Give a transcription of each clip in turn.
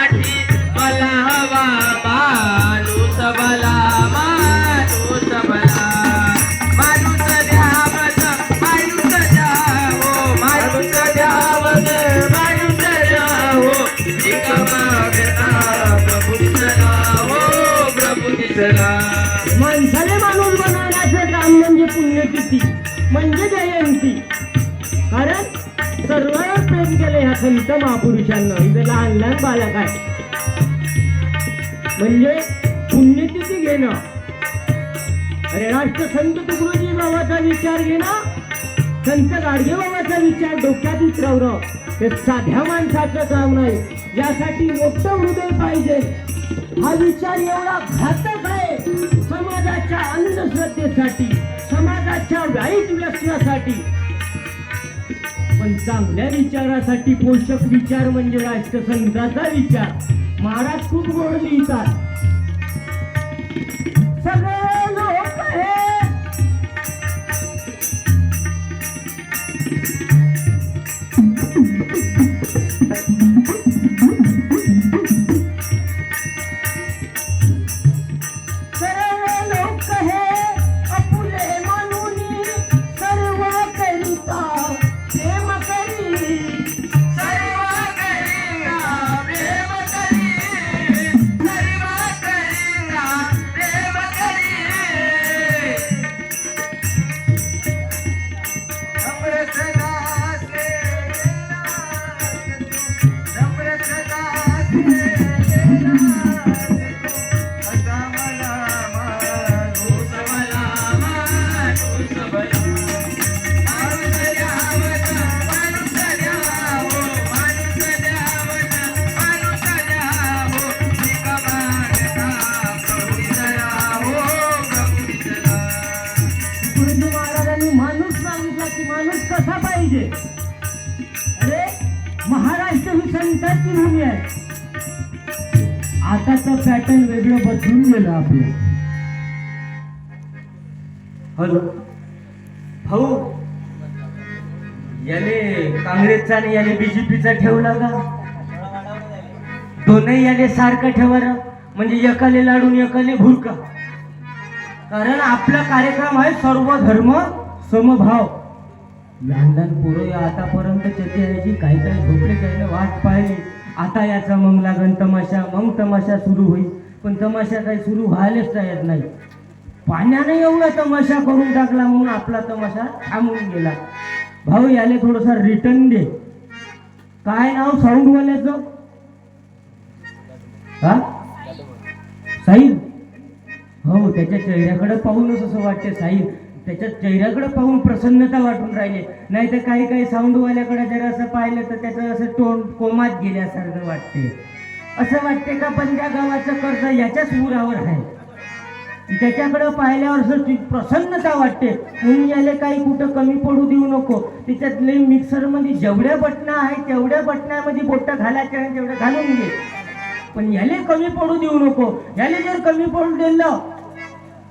मला हवा माणूस मला माणूस मला. माणूस द्यावत माणूस द्यावो माणूस द्यावत माणूस द्यावो. एक मागता माणसाने माणूस बनवण्याचं काम म्हणजे पुण्यतिथी म्हणजे जयंती. कारण सर्व संत महापुरुषांना इथं लहान लहान बालक आहे म्हणजे पुण्यतिथी घेणं. अरे राष्ट्रसंत तुकडोजी बाबाचा विचार घेणं संत गाडगे बाबाचा विचार डोक्यात उतरवणं हे साध्या माणसाचं काम नाही. यासाठी मोठं हृदय पाहिजे हा विचार एवढा घातक आहे समाजाच्या अंधश्रद्धेसाठी समाजाच्या वाईट व्यसनासाठी. पण चांगल्या विचारासाठी पोषक विचार म्हणजे राष्ट्रसंघाचा विचार. महाराज खूप गोड लिहितात. सगळं आताचा भूमी आहे. आताचं पॅटर्न वेगळं बदलून गेलं आपलं. हॅलो. भाऊ याने काँग्रेसचा आणि याने बीजेपीचा ठेवला का दोनही याने सारखं ठेवा म्हणजे एकाले लाडून एकाले भुरका कारण आपला कार्यक्रम आहे सर्व धर्म समभाव. लहान लहान पोरं या आतापर्यंत चेते काही काही झोपडे त्याने वाट पाहिली. आता याचा मग लागन तमाशा मग तमाशा सुरू होईल. पण तमाशा काही सुरू व्हायलाच तयार नाही. पाण्याने एवढा तमाशा करून टाकला म्हणून आपला तमाशा थांबून गेला. भाऊ याले थोडसा रिटर्न दे. काय नाव साऊंडवाल्याचं? हा? साईब हो त्याच्या चेहऱ्याकडे पाहूनच असं वाटते साईब त्याच्या चेहऱ्याकडे पाहून प्रसन्नता वाटून राहिली. नाही तर काही काही साऊंडवाल्याकडे जर असं पाहिलं तर त्याचं असं तोंड कोमात गेल्यासारखं वाटते. असं वाटते का पण त्या गावाचं कर्ज याच्याच उरावर आहे. त्याच्याकडे पाहिल्यावर असं प्रसन्नता वाटते. म्हणून याले काही कुठं कमी पडू देऊ नको. त्याच्यातले मिक्सरमध्ये जेवढ्या बटणं आहेत तेवढ्या बटणामध्ये बोटं घालायचे आणि तेवढं घालून घे. पण याले कमी पडू देऊ नको. याले जर कमी पडू दिलं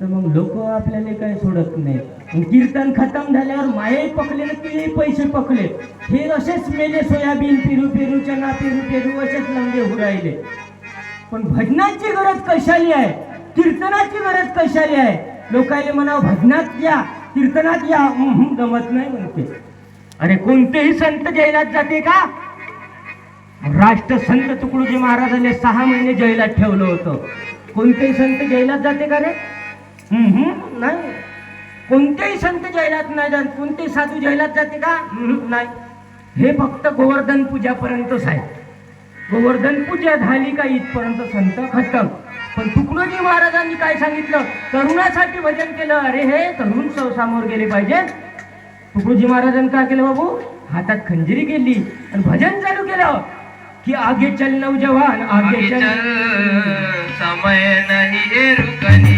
तर मग लोक आपल्याला काही सोडत नाही कीर्तन खतम झाल्यावर माये पकले ना ते पैसे पकले हे असेच मेले सोयाबीन पेरू पेरू चना पेरू पेरू असेच लंगे हुरायले पण भजनाची गरज कशाली आहे? कीर्तनाची गरज कशाली आहे? लोकायले म्हणा भजनात या कीर्तनात या. उम्हम, जमत नाही म्हणते. अरे कोणतेही संत जैलात जाते का? राष्ट्र संत तुकडोजी महाराजांनी सहा महिने जैलात ठेवलं होतं. कोणतेही संत जैलात जाते का रे? नाही. कोणतेही संत जैलात नाही जात. कोणतेही साधू जैलात जाते का? नाही. हे फक्त गोवर्धन पूजापर्यंतच आहे गोवर्धन पूजा झाली का इथपर्यंत संत खतम. पण तुकडोजी महाराजांनी काय सांगितलं? तरुणासाठी भजन केलं. अरे हे तरुण स- समोर गेले पाहिजे. तुकडोजी महाराजांनी काय केलं बाबू? हातात खंजिरी केली आणि भजन चालू केलं. की आगे चल नौजवान आगे आगे चल. समय नहीं रुकने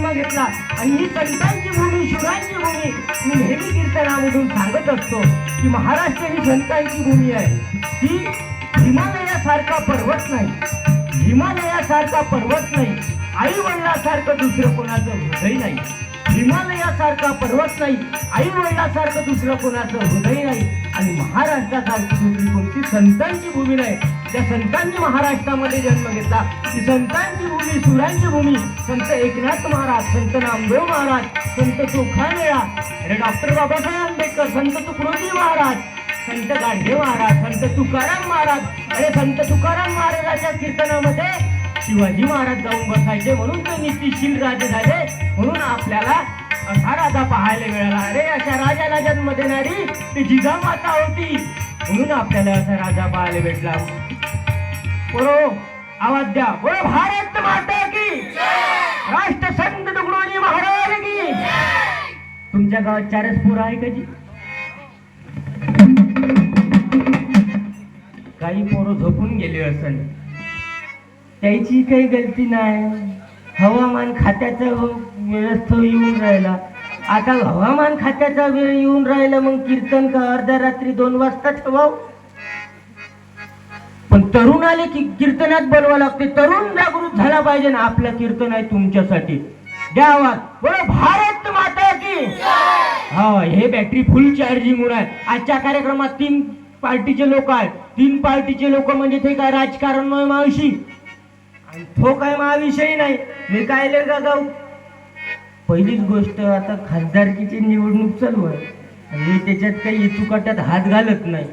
जन्म घेतला. आणि ही संतांची भूमी शिवरायांची भूमी मी नेहमी कीर्तनामधून सांगत असतो की महाराष्ट्र ही संतांची भूमी आहे. ही हिमालयासारखा पर्वत नाही. हिमालयासारखा पर्वत नाही. आई वडिलासारखं दुसरं कोणाचं हृदय नाही. हिमालयासारखा पर्वत नाही. आई वडिलासारखं दुसरं कोणाचं हृदय नाही. आणि महाराष्ट्रासारखी दुसरी कोणती संतांची भूमी नाही. त्या संतांनी महाराष्ट्रामध्ये जन्म घेतला. ती संतांची भूमी सुरांची भूमी. संत एकनाथ महाराज संत नामदेव महाराज संत चोखामेळा अरे डॉक्टर बाबासाहेब आंबेडकर संत तुकडोजी महाराज संत गाडगे महाराज संत तुकाराम महाराज अरे संत तुकाराम महाराजाच्या कीर्तनामध्ये शिवाजी महाराज जाऊन बसायचे म्हणून ते नीतीशील राजे झाले. म्हणून आपल्याला असा राजा पाहायला मिळाला. अरे अशा राजाला जन्म देणारी ती जिजामाता होती. म्हणून आपल्याला असा राजा पाहायला भेटला. बोलो आवाज द्या. बोलो भारत माता की राष्ट्र संत तुकडोजी महाराज की तुमच्या गावात चारच पूर आहे का जी? काही पोरं झोपून गेले असेल त्याची काही गलती नाही. हवामान खात्याचा व्यवस्था येऊन राहिला. आता हवामान खात्याचा वेळ येऊन राहिला मग कीर्तन का अर्ध्या रात्री दोन वाजता ठेवाव? पण तरुणाले की कीर्तनात बोलवा लागते. तरुण जागृत झाला पाहिजे ना आपलं कीर्तन आहे तुमच्यासाठी. द्या आवाज बोला भारत माता की हा हे बॅटरी फुल चार्जिंग होणार आजच्या कार्यक्रमात तीन पार्टीचे लोक आहेत. तीन पार्टीचे लोक म्हणजे ते काय राजकारण नाही मावशी. आणि तो काय महाविषयी नाही. मी काय का जाऊ पहिलीच गोष्ट आता खासदारकीची निवडणूक चालू आहे. मी त्याच्यात काही इचुकाट्यात हात घालत नाही.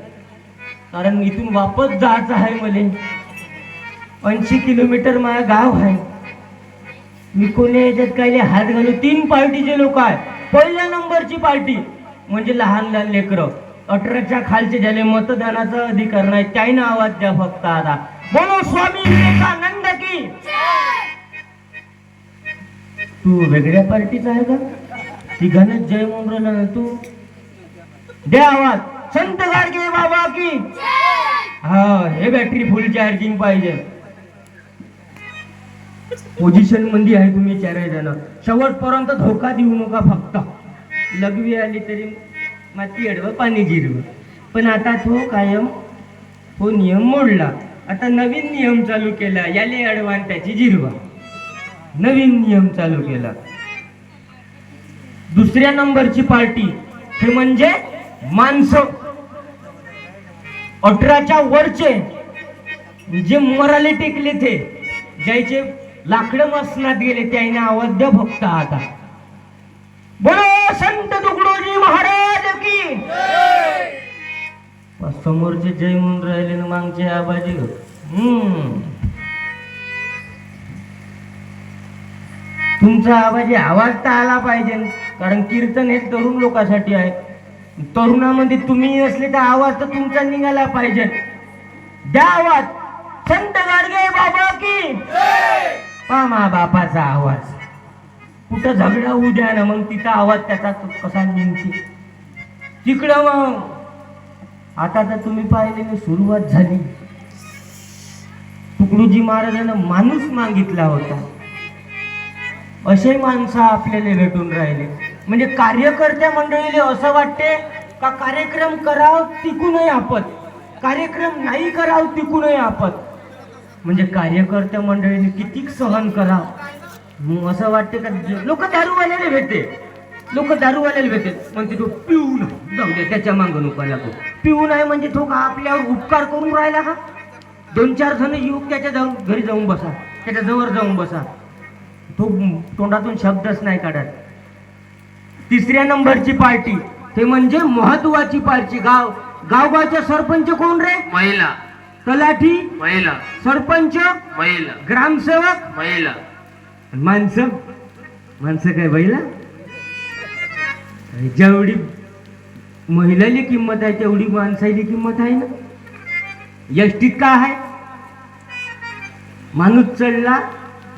कारण इथून वापस जायचं आहे मले. ऐंशी किलोमीटर माझं गाव आहे. मी कोणी याच्यात काही हात घालू? तीन पार्टीचे लोक आहे पहिल्या नंबरची पार्टी म्हणजे लहान लहान लेकरं. अठराच्या खालचे झाले मतदानाचा अधिकार नाही त्याही आवाज द्या फक्त आता. बोलो स्वामी विवेकानंद की. तू वेगळ्या पार्टीचा आहे का? तिघांना जय म्हणून ना तू? द्या आवाज. संत गाडगे बाबा की. हा हे बॅटरी फुल चार्जिंग पाहिजे. पोझिशनमध्ये आहे तुम्ही चारही जण. शेवटपर्यंत धोका देऊ नका फक्त. लघवी आली तरी माती अडवं पाणी जिरवं. पण आता तो कायम तो नियम मोडला. आता नवीन नियम चालू केला. याले अडवान त्याची जिरवा. नवीन नियम चालू केला. दुसऱ्या नंबरची पार्टी. हे म्हणजे माणसं. अठराच्या वरचे जे मराले टेकले ते ज्याचे लाकडं मसनात गेले त्याने अवध्य भक्त आता. बोलो संत तुकडोजी महाराज की. समोरचे जय म्हणून राहिले ना मागचे आबाजी. हम्म. तुमचा आबाजी आवाज तर आला पाहिजे कारण कीर्तन हे तरुण लोकांसाठी आहे. तरुणामध्ये तुम्ही असले तर आवाज तर तुमचा निघाला पाहिजे. द्या आवाज. संत गाडगे बाबा की. मा बापाचा आवाज. कुठं झगडा होऊ द्या ना मग तिचा आवाज त्याचा कसा निघते. तिकडं मग. आता तर तुम्ही पाहिले मी सुरुवात झाली. तुकडोजी महाराजानं माणूस मागितला होता. असे माणसं आपल्याला भेटून राहिले. म्हणजे कार्यकर्त्या मंडळीला असं वाटते का कार्यक्रम करावं टिकू नये आपण कार्यक्रम नाही करावं टिकू नये आपण म्हणजे कार्यकर्त्या मंडळीने किती सहन करावं? मग असं वाटते का लोक दारूवाल्याला भेटते. लोक दारूवाल्याला भेटते. म्हणते तो पिऊन जाऊ दे त्याच्या मागं नको तो पिऊन आहे म्हणजे तो का आपल्यावर उपकार करून राहिला का? दोन चार जण युवक त्याच्या जाऊन घरी जाऊन बसा. त्याच्याजवळ जाऊन बसा. तो तोंडातून शब्दच नाही काढत. तिसऱ्या नंबरची पार्टी. ते म्हणजे महत्वाची पार्टी. गाव गावगावचे सरपंच कोण रे? महिला. तलाठी? महिला. सरपंच? महिला. ग्रामसेवक? महिला. माणसं? माणसं काय बैला जेवढी महिलाली किंमत आहे तेवढी माणसाली किंमत आहे ना? यष्टीत काय आहे? माणूस चढला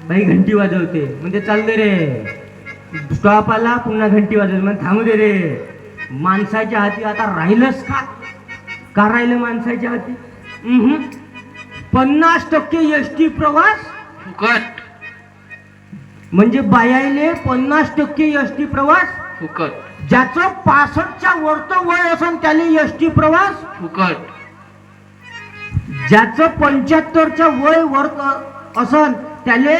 बाई घंटी वाजवते. म्हणजे चालले रे. स्टॉप आला पुन्हा घंटी वाजवते म्हणजे थांबू दे रे. माणसाच्या हाती आता राहिलंच का? का राहिलं माणसाच्या हाती. पन्नास टक्के एस टी प्रवास. फुकट. म्हणजे बायाले पन्नास टक्के एस टी प्रवास? फुकट. ज्याचं पासष्टच्या वरतं वय असन त्याले एस टी प्रवास? फुकट. ज्याचं पंच्याहत्तरच्या वय वर असन त्याले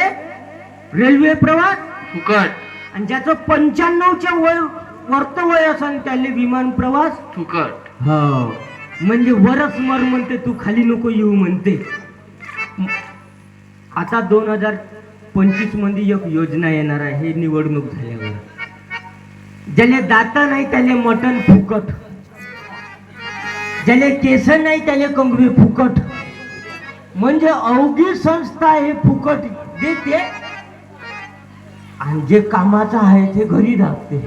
रेल्वे प्रवास? फुकट. आणि ज्याचं पंच्याण्णवच्या वय वर्त वय असन त्याले विमान प्रवास फुकट हो. म्हणजे वरच मर म्हणते तू खाली नको येऊ म्हणते. आता दोन हजार पंचवीसमध्ये एक योजना येणार आहे हे निवडणूक झाल्यावर. ज्याले दात नाही त्याले मटण फुकट. ज्याले केस नाही त्याले कंगवे फुकट. म्हणजे अवघी संस्था हे फुकट देते आणि जे कामाचं आहे ते घरी दाखते.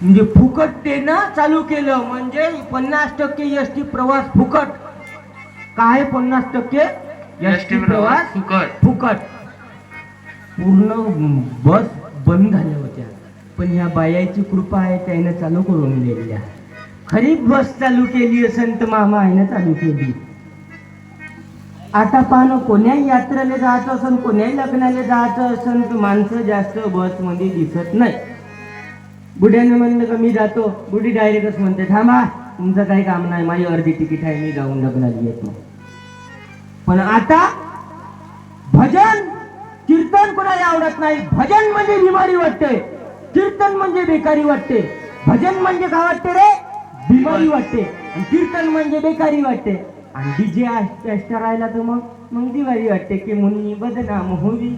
म्हणजे फुकट ते ना चालू केलं म्हणजे पन्नास टक्के एस टी प्रवास फुकट. काय पन्नास टक्के? एस टी प्रवास फुकट. फुकट. पूर्ण बस बंद झाल्या होत्या. पण ह्या बायाची कृपा आहे त्याने चालू करून दिलेल्या खरी बस चालू केली संत मामा आहे चालू केली. आता पाहणं कोण्याही यात्रेला जायचं असन कोण्याही लग्नाला जायचं असन तर माणसं जास्त बसमध्ये दिसत नाही. बुड्यानं म्हणलं का मी जातो. बुडी डायरेक्टच म्हणते थांबा तुमचं काही काम नाही माझी अर्धी तिकीट आहे मी जाऊन लग्नाला येतो पण आता भजन कीर्तन कोणाला आवडत नाही? भजन म्हणजे बिमारी वाटते. कीर्तन म्हणजे बेकारी वाटते. भजन म्हणजे काय वाटते रे? बिमारी वाटते. आणि कीर्तन म्हणजे बेकारी वाटते. आणि डीजे एक्स्ट्रा राहिला तर मग मग दिवाळी वाटते की मुनी बदनाम होवी.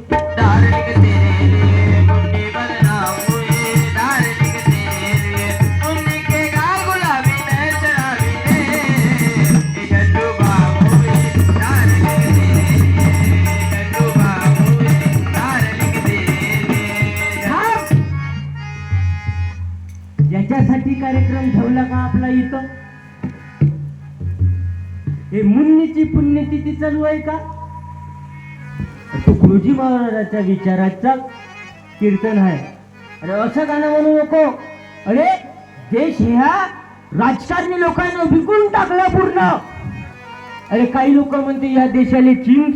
याच्यासाठी कार्यक्रम ठेवला का आपला इथं? हे मुन्नीची पुण्यतिथी चालू आहे का? तुकडोजी महाराजाच्या विचाराचा कीर्तन आहे. अरे असं गाणं म्हणू नको. अरे देश ह्या राजकारणी लोकांना विकून टाकला पूर्ण. अरे काही लोक म्हणते या देशाला चीनचा